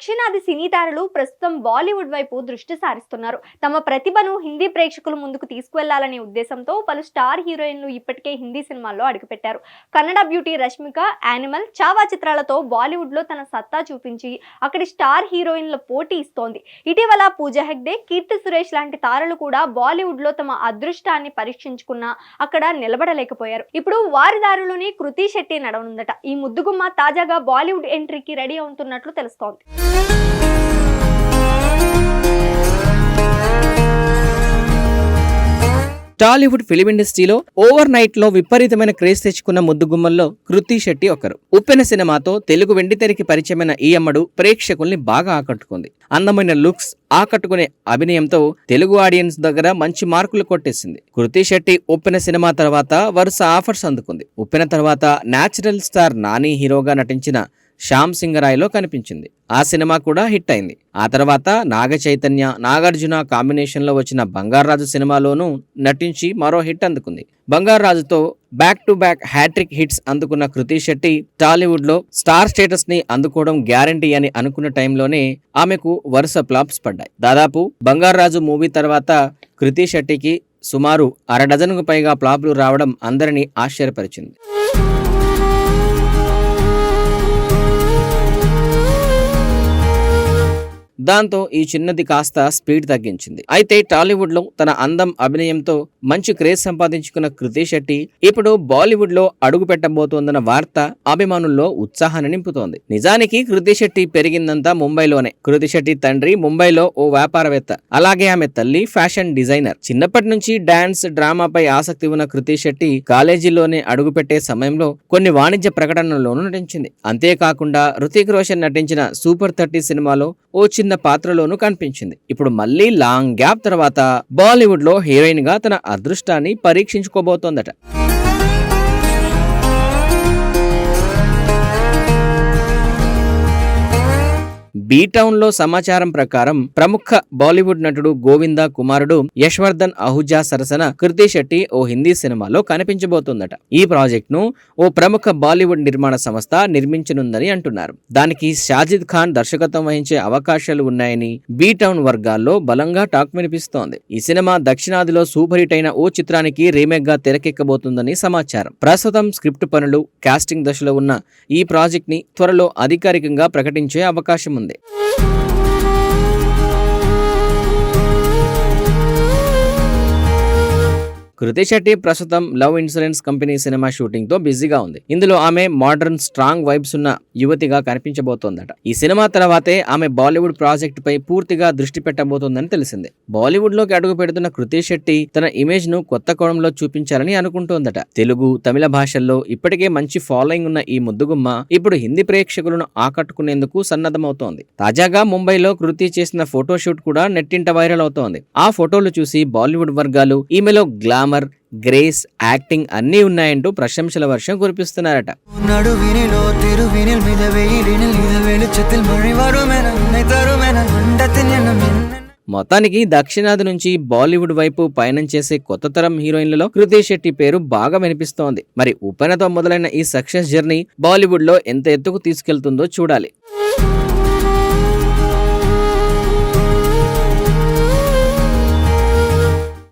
దక్షిణాది సినీ తారలు ప్రస్తుతం బాలీవుడ్ వైపు దృష్టి సారిస్తున్నారు. తమ ప్రతిభను హిందీ ప్రేక్షకుల ముందుకు తీసుకువెళ్ళాలనే ఉద్దేశంతో పలు స్టార్ హీరోయిన్లు ఇప్పటికే హిందీ సినిమాల్లో అడుగుపెట్టారు. కన్నడ బ్యూటీ రష్మిక యానిమల్ చావా చిత్రాలతో బాలీవుడ్లో తన సత్తా చూపించి అక్కడి స్టార్ హీరోయిన్ల పోటీ ఇస్తోంది. ఇటీవల పూజా హెగ్డే కీర్తి సురేష్ లాంటి తారలు కూడా బాలీవుడ్లో తమ అదృష్టాన్ని పరీక్షించుకున్నా అక్కడ నిలబడలేకపోయారు. ఇప్పుడు వారి దారిలోనే కృతి శెట్టి నడవనుందట. ఈ ముద్దుగుమ్మ తాజాగా బాలీవుడ్ ఎంట్రీకి రెడీ అవుతున్నట్లు తెలుస్తోంది. టాలీవుడ్ ఫిలిం ఇండస్ట్రీలో ఓవర్ నైట్లో విపరీతమైన క్రేజ్ తెచ్చుకున్న ముద్దుగుమ్మల్లో కృతి శెట్టి ఒకరు. ఉప్పెన సినిమాతో తెలుగు వెండితెరకి పరిచయమైన ఈ అమ్మడు ప్రేక్షకుల్ని బాగా ఆకట్టుకుంది. అందమైన లుక్స్ ఆకట్టుకునే అభినయంతో తెలుగు ఆడియన్స్ దగ్గర మంచి మార్కులు కొట్టేసింది. కృతి శెట్టి ఉప్పెన సినిమా తర్వాత వరుస ఆఫర్స్ అందుకుంది. ఉప్పెన తర్వాత న్యాచురల్ స్టార్ నాని హీరోగా నటించిన శ్యామ్ సింగరాయ్లో కనిపించింది. ఆ సినిమా కూడా హిట్ అయింది. ఆ తర్వాత నాగ చైతన్య నాగార్జున కాంబినేషన్లో వచ్చిన బంగారాజు సినిమాలోనూ నటించి మరో హిట్ అందుకుంది. బంగారాజుతో back to back hattrick hits అందుకున్న కృతి శెట్టి టాలీవుడ్లో స్టార్ స్టేటస్ని అందుకోవడం గ్యారంటీ అని అనుకున్న టైంలోనే ఆమెకు వరుస ఫ్లాప్స్ పడ్డాయి. దాదాపు బంగారాజు మూవీ తర్వాత కృతి శెట్టికి సుమారు అర డజన్కు పైగా ఫ్లాప్లు రావడం అందరినీ ఆశ్చర్యపరిచింది. దాంతో ఈ చిన్నది కాస్త స్పీడ్ తగ్గించింది. అయితే టాలీవుడ్లో తన అందం అభినయంతో మంచి క్రేజ్ సంపాదించుకున్న కృతి శెట్టి ఇప్పుడు బాలీవుడ్లో అడుగు పెట్టబోతోందన్న వార్త అభిమానుల్లో ఉత్సాహాన్ని నింపుతోంది. నిజానికి కృతి శెట్టి పెరిగిందంతా ముంబైలోనే. కృతి శెట్టి తండ్రి ముంబైలో ఓ వ్యాపారవేత్త. అలాగే ఆమె తల్లి ఫ్యాషన్ డిజైనర్. చిన్నప్పటి నుంచి డాన్స్ డ్రామాపై ఆసక్తి ఉన్న కృతి శెట్టి కాలేజీలోనే అడుగుపెట్టే సమయంలో కొన్ని వాణిజ్య ప్రకటనల్లోనూ నటించింది. అంతేకాకుండా రుతిక్ రోషన్ నటించిన సూపర్ థర్టీ సినిమాలో ఓ చిన్న పాత్రలోనూ కనిపించింది. ఇప్పుడు మళ్ళీ లాంగ్ గ్యాప్ తర్వాత బాలీవుడ్లో హీరోయిన్గా తన అదృష్టాన్ని పరీక్షించుకోబోతోందట. బీటౌన్లో లో సమాచారం ప్రకారం ప్రముఖ బాలీవుడ్ నటుడు గోవిందా కుమారుడు యశ్వర్ధన్ అహుజా సరసన కృతి శెట్టి ఓ హిందీ సినిమాలో కనిపించబోతుందట. ఈ ప్రాజెక్ట్ను ఓ ప్రముఖ బాలీవుడ్ నిర్మాణ సంస్థ నిర్మించనుందని అంటున్నారు. దానికి షాజిద్ ఖాన్ దర్శకత్వం వహించే అవకాశాలు ఉన్నాయని బీటౌన్ వర్గాల్లో బలంగా టాక్ వినిపిస్తోంది. ఈ సినిమా దక్షిణాదిలో సూపర్ హిట్ అయిన ఓ చిత్రానికి రీమేక్గా తెరకెక్కబోతుందని సమాచారం. ప్రస్తుతం స్క్రిప్ట్ పనులు కాస్టింగ్ దశలో ఉన్న ఈ ప్రాజెక్ట్ని త్వరలో అధికారికంగా ప్రకటించే అవకాశం ఉంది కృతి శెట్టి ప్రస్తుతం లవ్ ఇన్సూరెన్స్ కంపెనీ సినిమా షూటింగ్తో బిజీగా ఉంది. ఇందులో ఆమె మోడర్న్ స్ట్రాంగ్ వైబ్స్ ఉన్న యువతిగా కనిపించబోతోందట. ఈ సినిమా తర్వాతే ఆమె బాలీవుడ్ ప్రాజెక్ట్ పై పూర్తిగా దృష్టి పెట్టబోతోందని తెలిసింది. బాలీవుడ్లోకి అడుగు పెడుతున్న కృతి శెట్టి తన ఇమేజ్ను కొత్త కోణంలో చూపించాలని అనుకుంటోందట. తెలుగు తమిళ భాషల్లో ఇప్పటికే మంచి ఫాలోయింగ్ ఉన్న ఈ ముద్దుగుమ్మ ఇప్పుడు హిందీ ప్రేక్షకులను ఆకట్టుకునేందుకు సన్నద్ధమవుతోంది. తాజాగా ముంబైలో కృతి చేసిన ఫోటోషూట్ కూడా నెట్టింట వైరల్ అవుతోంది. ఆ ఫోటోలు చూసి బాలీవుడ్ వర్గాలు ఈమెలో గ్లామ్ గ్లామర్ గ్రేస్ యాక్టింగ్ అన్నీ ఉన్నాయంటూ ప్రశంసల వర్షం కురిపిస్తున్నారట. మొత్తానికి దక్షిణాది నుంచి బాలీవుడ్ వైపు పయనం చేసే కొత్త తరం హీరోయిన్లలో కృతి శెట్టి పేరు బాగా వినిపిస్తోంది. మరి ఉపనతో మొదలైన ఈ సక్సెస్ జర్నీ బాలీవుడ్లో ఎంత ఎత్తుకు తీసుకెళ్తుందో చూడాలి.